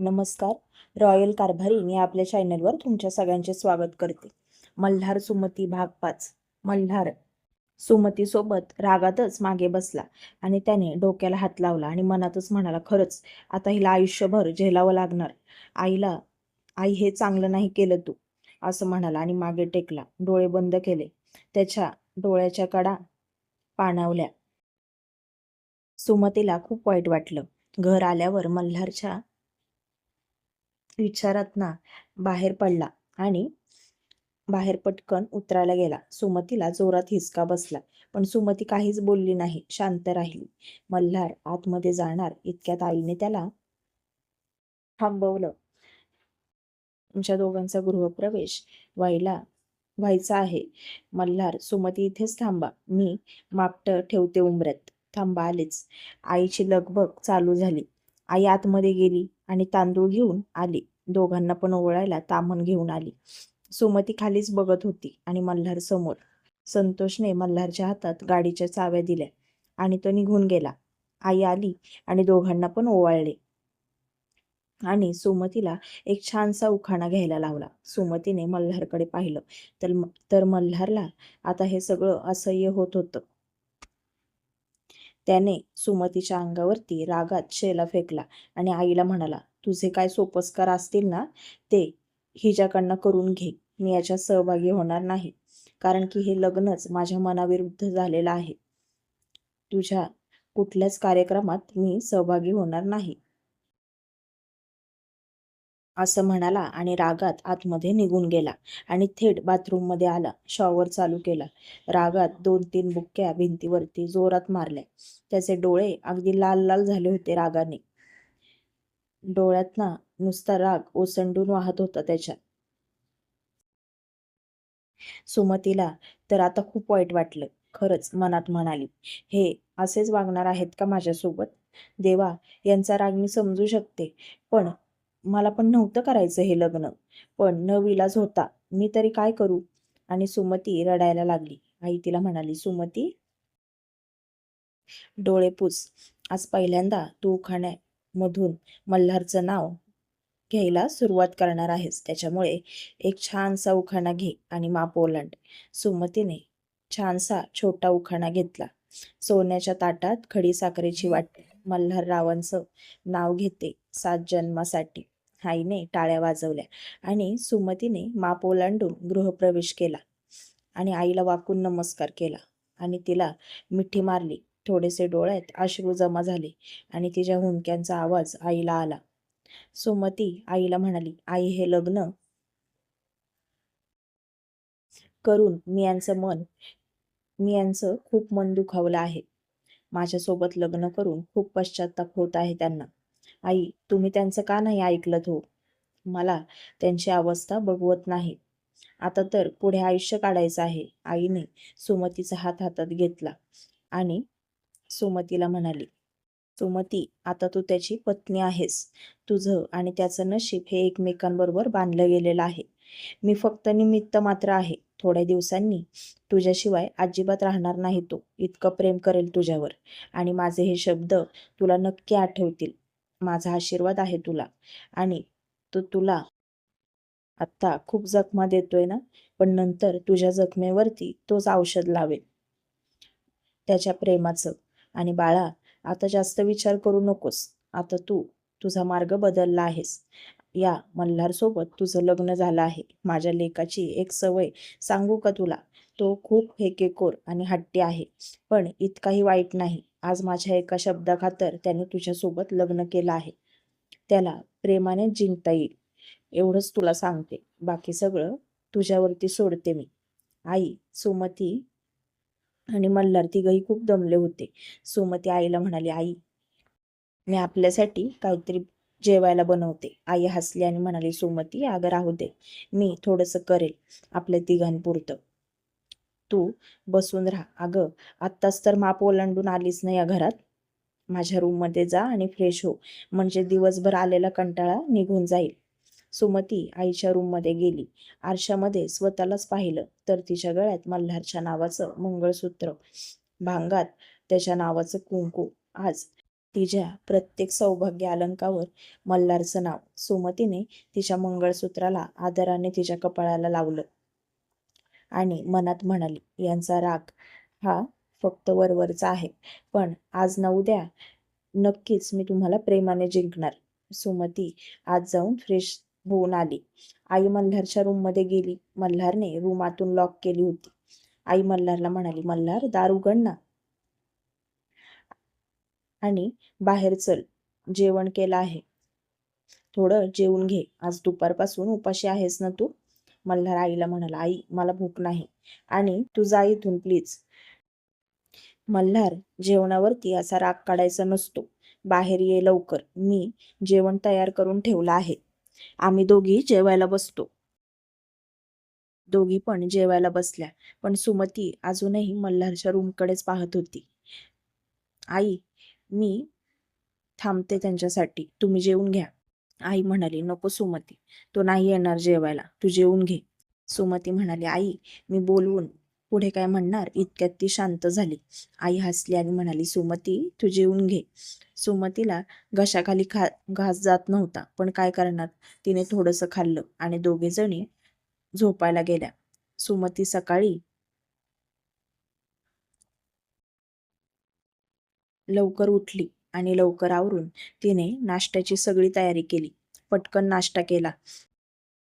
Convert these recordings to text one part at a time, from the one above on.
नमस्कार. रॉयल कारभारी या आपल्या चॅनलवर तुमच्या सगळ्यांचे स्वागत करते. मल्हार सुमती भाग पाच. मल्हार सुमतीसोबत रागातच मागे बसला आणि त्याने डोक्याला हात लावला आणि मनातच म्हणाला खरंच आता हिला आयुष्यभर झेलावं लागणार. आईला आई हे चांगलं नाही केलं तू असं म्हणाला आणि मागे टेकला. डोळे बंद केले. त्याच्या डोळ्याच्या कडा पाणावल्या. सुमतीला खूप वाईट वाटलं. घर आल्यावर मल्हारच्या विचारात ना बाहेर पडला आणि बाहेर पटकन उतरायला गेला. सुमतीला जोरात हिसका बसला पण सुमती काहीच बोलली नाही शांत राहिली. मल्हार आतमध्ये जाणार इतक्यात आईने त्याला थांबवलं. तुमच्या दोघांचा गृहप्रवेश व्हायला व्हायचा आहे. मल्हार सुमती इथेच थांबा. मी मापट ठेवते उंबऱ्यात. थांबा आलेच. आईची लगबग चालू झाली. आई आतमध्ये गेली आणि तांदूळ घेऊन आली. दोघांना पण ओवळायला तामण घेऊन आली. सुमती खालीच बघत होती आणि मल्हार समोर. संतोषने मल्हारच्या हातात गाडीच्या चाव्या दिल्या आणि तो निघून गेला. आई आली आणि दोघांना पण ओवाळले. आणि सुमतीला एक छानसा उखाणा घ्यायला लावला. सुमतीने मल्हारकडे पाहिलं तर तर मल्हारला आता हे सगळं असह्य होत होतं. त्याने सुमतीच्या अंगावरती रागात शेला फेकला आणि आईला म्हणाला तुझे काय सोपस्कार असतील ना ते हिच्याकडनं करून घे. मी याच्यात सहभागी होणार नाही. कारण की हे लग्नच माझ्या मनाविरुद्ध झालेलं आहे. तुझ्या कुठल्याच कार्यक्रमात मी सहभागी होणार नाही. असं म्हणाला आणि रागात आतमध्ये निघून गेला आणि थेट बाथरूममध्ये आला. शॉवर चालू केला. रागात दोन तीन बुक्क्या भिंतीवरती जोरात मारल्या. त्याचे डोळे अगदी लाल लाल झाले होते रागाने. डोळ्यातना नुसता राग ओसंडून वाहत होता त्याच्या. सुमतीला तर आता खूप वाईट वाटलं खरंच मनात म्हणाली. हे असेच वागणार आहेत का माझ्यासोबत? देवा यांचा राग मी समजू शकते पण मला पण नव्हतं करायचं हे लग्न. पण न विलाज होता मी तरी काय करू? आणि सुमती रडायला लागली. आई तिला म्हणाली सुमती. डोळे पूस. आज पहिल्यांदा तू मधून मल्हारचं नाव घ्यायला सुरुवात करणार आहेस. त्याच्यामुळे एक छानसा उखाणा घे आणि माप ओलांड. सुमतीने छानसा छोटा उखाणा घेतला. सोन्याच्या ताटात खडी साखरेची वाट. मल्हार रावांचं नाव घेते सात जन्मासाठी. आईने टाळ्या वाजवल्या आणि सुमतीने माप ओलांडून गृहप्रवेश केला आणि आईला वाकून नमस्कार केला आणि तिला मिठी मारली. थोडेसे डोळ्यात अश्रू जमा झाले आणि तिच्या हुंक्यांचा आवाज आईला आला. सुमती आईला म्हणाली आई हे लग्न करून मी यांचं मन मी यांचं खूप मन दुखावलं आहे. माझ्यासोबत लग्न करून खूप पश्चाताप होत आहे त्यांना. आई तुम्ही त्यांचं का नाही ऐकलं हो? मला त्यांची अवस्था बघवत नाही. आता तर पुढे आयुष्य काढायचं आहे. आईने सुमतीचा हात हातात घेतला आणि सुमतीला म्हणाली सुमती आता तू त्याची पत्नी आहेस. तुझं आणि त्याचं नशीब हे एकमेकांबरोबर बांधलं गेलेलं आहे. मी फक्त निमित्त मात्र आहे. थोड्या दिवसांनी तुझ्याशिवाय अजिबात राहणार नाही तो. इतकं प्रेम करेल तुझ्यावर. आणि माझे हे शब्द तुला नक्की आठवतील. माझा आशीर्वाद आहे तुला. आणि तो तुला आत्ता खूप जखमा देतोय ना? पण नंतर तुझ्या जखमेवरती तोच औषध लावेल. त्याच्या प्रेमाचं आणि बाळा आता जास्त विचार करू नकोस. आता तू तुझा मार्ग बदलला आहेस. या मल्हार सोबत तुझं लग्न झालं आहे. माझ्या लेकाची एक सवय सांगू का तुला? तो खूप हेकेकोर आणि हट्टी आहे. पण इतकाही वाईट नाही. आज माझ्या एका शब्दाखातर त्याने तुझ्यासोबत लग्न केलं आहे. त्याला प्रेमाने जिंकता येईल. एवढंच तुला सांगते. बाकी सगळं तुझ्यावरती सोडते मी. आई सुमती आणि मल्हार तिघही खूप दमले होते. सुमती आईला म्हणाली आई मी आपल्यासाठी काहीतरी जेवायला बनवते. आई हसली आणि म्हणाली सुमती अगं राहू दे. मी थोडंसं करेल आपल्या तिघांपुरतं. तू बसून राहा. अगं आत्ताच तर माप ओलांडून आलीच नाही या घरात? माझ्या रूममध्ये जा आणि फ्रेश हो. म्हणजे दिवसभर आलेला कंटाळा निघून जाईल. सुमती आईच्या रूममध्ये गेली. आरशामध्ये स्वतःलाच पाहिलं तर तिच्या गळ्यात मल्हारच्या नावाचं मंगळसूत्र. भांगात त्याच्या नावाचं कुंकू. आज तिच्या प्रत्येक सौभाग्य अलंकावर मल्हारचं नाव. सुमतीने तिच्या मंगळसूत्राला आदराने तिच्या कपाळाला लावलं आणि मनात म्हणाली यांचा राग हा फक्त वरवरचा आहे. पण आज न उद्या नक्कीच मी तुम्हाला प्रेमाने जिंकणार. सुमती आज जाऊन फ्रेश होऊन आली. आई मल्हारच्या रूममध्ये गेली. मल्हारने रूमातून लॉक केली होती. आई मल्हारला म्हणाली मल्हार दार उघड ना. आणि बाहेर चल. जेवण केलं आहे. थोडं जेवून घे. आज दुपारपासून उपाशी आहेस ना तू? मल्हार आईला म्हणाला आई मला भूक नाही. आणि तू जा इथून प्लीज मल्हार जेवणावरती असा राग काढायचा नसतो. बाहेर ये लवकर. मी जेवण तयार करून ठेवलं आहे. आम्ही दोघी जेवायला बसतो. दोघी पण जेवायला बसल्या. पण सुमती अजूनही मल्हारच्या रूमकडेच पाहत होती. आई मी थांबते त्यांच्यासाठी. तुम्ही जेवून घ्या. आई म्हणाली नको सुमती. तो नाही येणार जेवायला. तू जेवून घे. सुमती म्हणाली आई मी बोलवून पुढे काय म्हणणार? इतक्यात ती शांत झाली. आई हसली आणि म्हणाली सुमती तू जेवून घे. सुमतीला घशाखाली खा घास जात नव्हता पण काय करणार? तिने थोडंसं खाल्लं आणि दोघे जणी झोपायला गेल्या. सुमती सकाळी लवकर उठली आणि लवकर आवरून तिने नाश्त्याची सगळी तयारी केली. पटकन नाश्ता केला.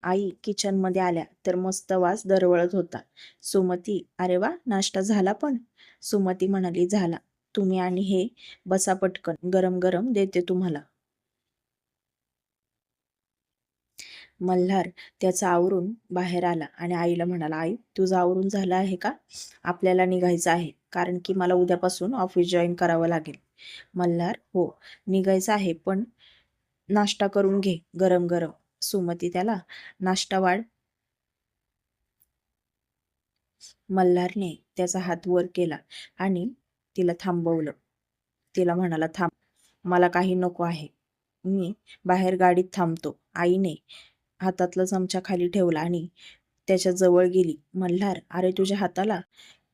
आई किचनमध्ये आल्या तर मस्त वास दरवळत होता. सुमती अरे वा नाश्ता झाला पण? सुमती म्हणाली झाला. तुम्ही आणि हे बसा पटकन. गरम गरम देते तुम्हाला. मल्हार त्याचा आवरून बाहेर आला आणि आईला म्हणाला आई तुझं आवरून झालं आहे का? आपल्याला निघायचं आहे कारण की मला उद्यापासून ऑफिस जॉईन करावं लागेल. मल्हार हो निघायचं आहे पण नाश्ता करून घे गरम गरम. सुमती त्याला नाश्ता वाढ मल्हारने त्याचा हात वर केला आणि तिला थांबवलं. तिला म्हणाला थांब मला काही नको आहे. मी बाहेर गाडीत थांबतो. आईने हातातला चमचा खाली ठेवला आणि त्याच्याजवळ गेली. मल्हार अरे तुझ्या हाताला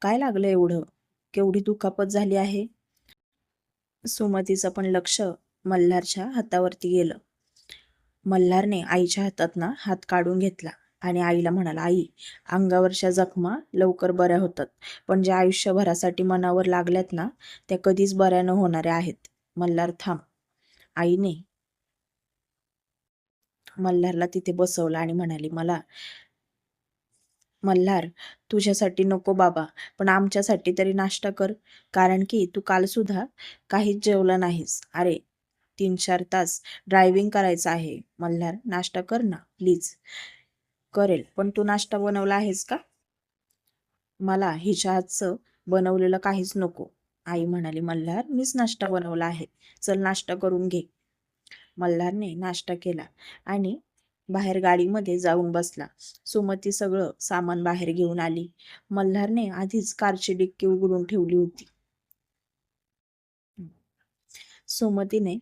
काय लागलं एवढं? केवढी दुखापत झाली आहे? सुमतीचं पण लक्ष मल्हारच्या हातावरती गेलं. मल्हारने आईच्या हातातनं हात काढून घेतला आणि आईला म्हणाला आई अंगावरच्या जखमा लवकर बऱ्या होतात पण ज्या आयुष्यभरासाठी मनावर लागल्यात ना त्या कधीच बऱ्या न होणाऱ्या आहेत. मल्हार थांब. आईने मल्हारला तिथे बसवलं आणि म्हणाली मला मल्हार तुझ्यासाठी नको बाबा पण आमच्यासाठी तरी नाश्ता कर कारण की तू काल सुद्धा काहीच जेवला नाहीस. अरे तीन चार तास ड्रायव्हिंग करायचं आहे. मल्हार नाश्ता कर ना प्लीज करेल. पण तू नाश्ता बनवला आहेस का? मला हिच्या हातचं बनवलेलं काहीच नको. आई म्हणाली मल्हार मीच नाश्ता बनवला आहे. चल नाश्ता करून घे. मल्हारने नाश्ता केला आणि बाहेर गाडीमध्ये जाऊन बसला. सुमती सगळं सामान बाहेर घेऊन आली. मल्हारने आधीच कारची डिक्की उघडून ठेवली होती. सुमतीने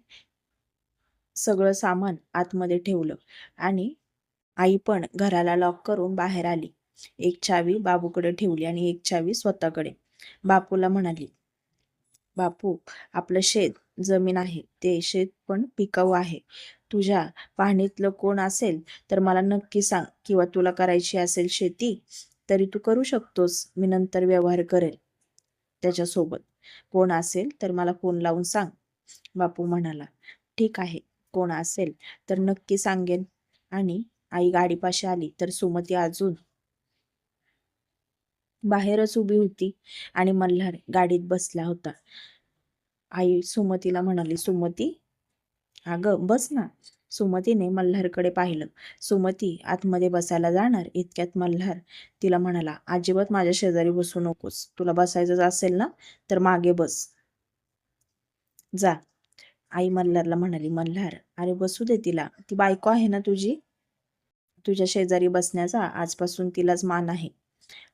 सगळं सामान आतमध्ये ठेवलं आणि आई पण घराला लॉक करून बाहेर आली. एक चावी बाबूकडे ठेवली आणि एक चावी स्वतःकडे. बापूला म्हणाली बापू आपलं शेत जमीन आहे. ते शेत पण पिकाऊ आहे. तुझ्या पाहणीतलं कोण असेल तर मला नक्की सांग किंवा तुला करायची असेल शेती तरी तू करू शकतोस. मी नंतर व्यवहार करेल त्याच्यासोबत. कोण असेल तर मला फोन लावून सांग. बापू म्हणाला ठीक आहे. कोण असेल तर नक्की सांगेन. आणि आई गाडीपाशी आली तर सुमती अजून बाहेरच उभी होती आणि मल्हार गाडीत बसला होता. आई सुमतीला म्हणाली सुमती अगं बस ना. सुमतीने मल्हारकडे पाहिलं. सुमती आतमध्ये बसायला जाणार? इतक्यात मल्हार तिला म्हणाला अजिबात माझ्या शेजारी बसू नकोस. तुला बसायचं असेल ना तर मागे बस. जा. आई मल्हारला म्हणाली मल्हार अरे बसू दे तिला. ती बायको आहे ना तुझी? तुझ्या शेजारी बसण्याचा आजपासून तिलाच मान आहे.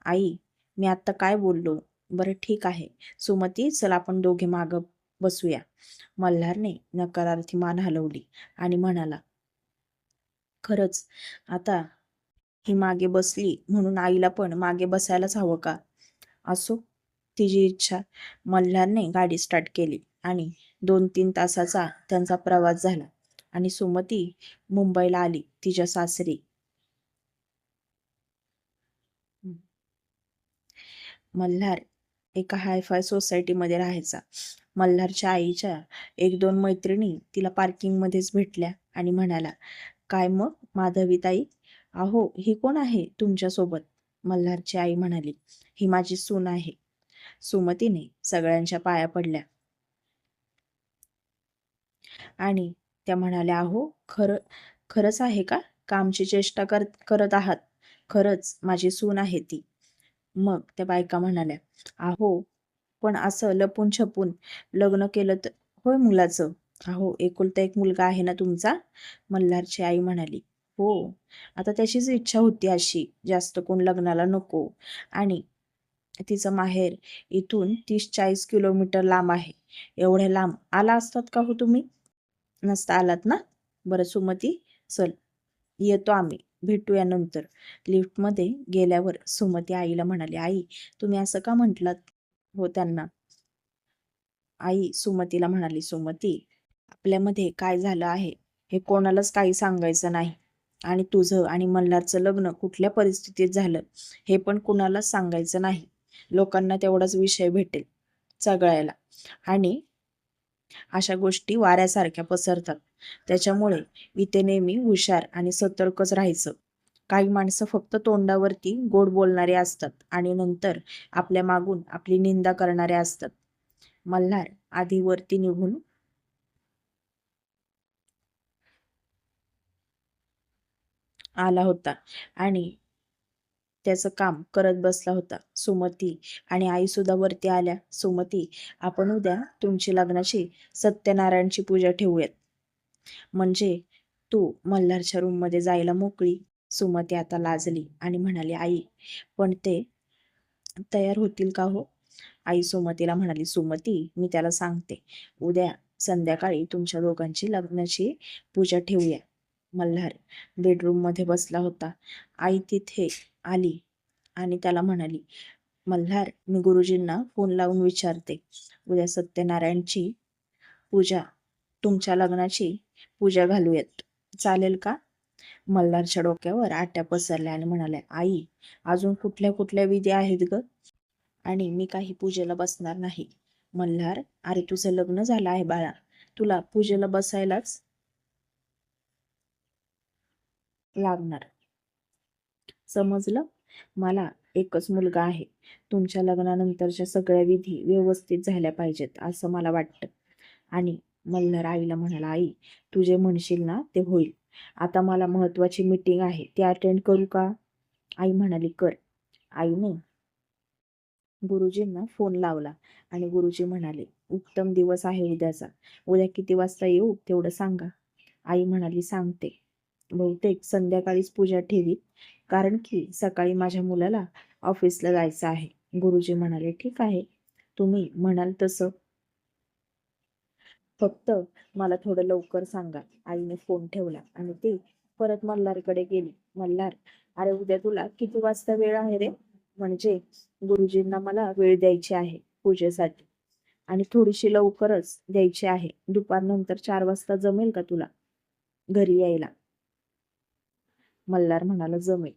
आई मी आत्ता काय बोललो? बरं ठीक आहे. सुमती चल आपण दोघे माग बसूया. मल्हारने नकारार्थी मान हलवली आणि म्हणाला खरंच आता ही मागे बसली म्हणून आईला पण मागे बसायलाच हवं का? असो तिची इच्छा. मल्हारने गाडी स्टार्ट केली आणि दोन तीन तासाचा त्यांचा प्रवास झाला आणि सुमती मुंबईला आली तिच्या सासरी. मल्हार एका हायफाय सोसायटीमध्ये राहायचा. मल्हारच्या आईच्या एक दोन मैत्रिणी तिला पार्किंगमध्येच भेटल्या आणि म्हणाला काय मग माधवीताई? अहो ही कोण आहे तुमच्यासोबत? मल्हारची आई म्हणाली ही माझी सून आहे. सुमतीने सगळ्यांच्या पाया पडल्या. आणि त्या म्हणाल्या अहो खरं खरंच आहे का? कामची चेष्टा कर करत आहात. खरंच माझी सून आहे ती. मग त्या बायका म्हणाल्या अहो पण असं लपून छपून लग्न केलं तर होय मुलाचं? अहो एकुलता एक मुलगा आहे ना तुमचा? मल्हारची आई म्हणाली हो आता त्याचीच इच्छा होती अशी जास्त कोण लग्नाला नको. आणि तिचं माहेर इथून तीस चाळीस किलोमीटर लांब आहे. एवढ्या लांब आला असतात का हो तुम्ही? नसता आलात ना? बरं सुमती चल येतो आम्ही. भेटूया नंतर. लिफ्टमध्ये गेल्यावर सुमती आईला म्हणाली आई तुम्ही असं का म्हटलात? हो त्यांना. आई सुमतीला म्हणाली सुमती आपल्यामध्ये काय झालं आहे? हे कोणालाच काही सांगायचं नाही. आणि तुझं आणि मल्हारचं लग्न कुठल्या परिस्थितीत झालं हे पण कुणालाच सांगायचं नाही. लोकांना तेवढाच विषय भेटेल चगळायला आणि अशा गोष्टी वाऱ्यासारख्या पसरतात. त्याच्यामुळे इथे नेहमी हुशार आणि सतर्कच राहायचं. काही माणसं फक्त तोंडावरती गोड बोलणारे असतात आणि नंतर आपल्या मागून आपली निंदा करणारे असतात. मल्हार आधी वरती निघून. आला होता आणि त्याचं काम करत बसला होता. सुमती आणि आई सुद्धा वरती आल्या. सुमती आपण उद्या तुमची लग्नाची सत्यनारायणची पूजा ठेवूयात. म्हणजे तू मल्हारच्या रूममध्ये जायला मोकळी? सुमती आता लाजली आणि म्हणाली आई पण ते तयार होतील का हो? आई सुमतीला म्हणाली सुमती मी त्याला सांगते. उद्या संध्याकाळी तुमच्या दोघांची लग्नाची पूजा ठेवूया. मल्हार बेडरूममध्ये बसला होता. आई तिथे आली आणि त्याला म्हणाली मल्हार मी गुरुजींना फोन लावून विचारते. उद्या सत्यनारायणची पूजा तुमच्या लग्नाची पूजा घालूयात. चालेल का? मल्हारच्या डोक्यावर आट्या पसरल्या आणि म्हणाल्या आई अजून कुठल्या कुठल्या विधी आहेत ग? आणि मी काही पूजेला बसणार नाही. मल्हार अरे तुझं लग्न झालं आहे बाळा. तुला पूजेला बसायलाच लागणार. समजलं? मला एकच मुलगा आहे. तुमच्या लग्नानंतरच्या सगळ्या विधी व्यवस्थित झाल्या पाहिजेत असं मला वाटतं. आणि मल्हार आईला म्हणाला आई तू जे म्हणशील ना ते होईल. आता मला महत्वाची मीटिंग आहे ती अटेंड करू का? आई म्हणाली कर. आईने गुरुजींना फोन लावला आणि गुरुजी म्हणाले उत्तम दिवस आहे उद्याचा. उद्या किती वाजता येऊ तेवढं सांगा. आई म्हणाली सांगते. बहुतेक संध्याकाळीच पूजा ठेवी कारण की सकाळी माझ्या मुलाला ऑफिसला जायचं आहे. गुरुजी म्हणाले ठीक आहे. तुम्ही म्हणाल तसं. फक्त मला थोडं लवकर सांगा. आईने फोन ठेवला आणि ती परत मल्हारकडे गेली. मल्हार अरे उद्या तुला किती वाजता वेळ आहे रे? म्हणजे गुरुजींना मला वेळ द्यायची आहे पूजेसाठी. आणि थोडीशी लवकरच द्यायची आहे. दुपारनंतर चार वाजता जमेल का तुला घरी यायला? मल्हार म्हणाला जमेल.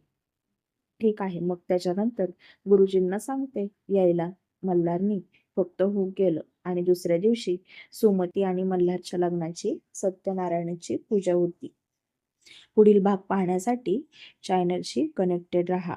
ठीक आहे मग त्याच्यानंतर गुरुजींना सांगते यायला. मल्हारनी फक्त हो केलं आणि दुसऱ्या दिवशी सुमती आणि मल्हारच्या लग्नाची सत्यनारायणाची पूजा होती. पुढील भाग पाहण्यासाठी चॅनलशी कनेक्टेड रहा.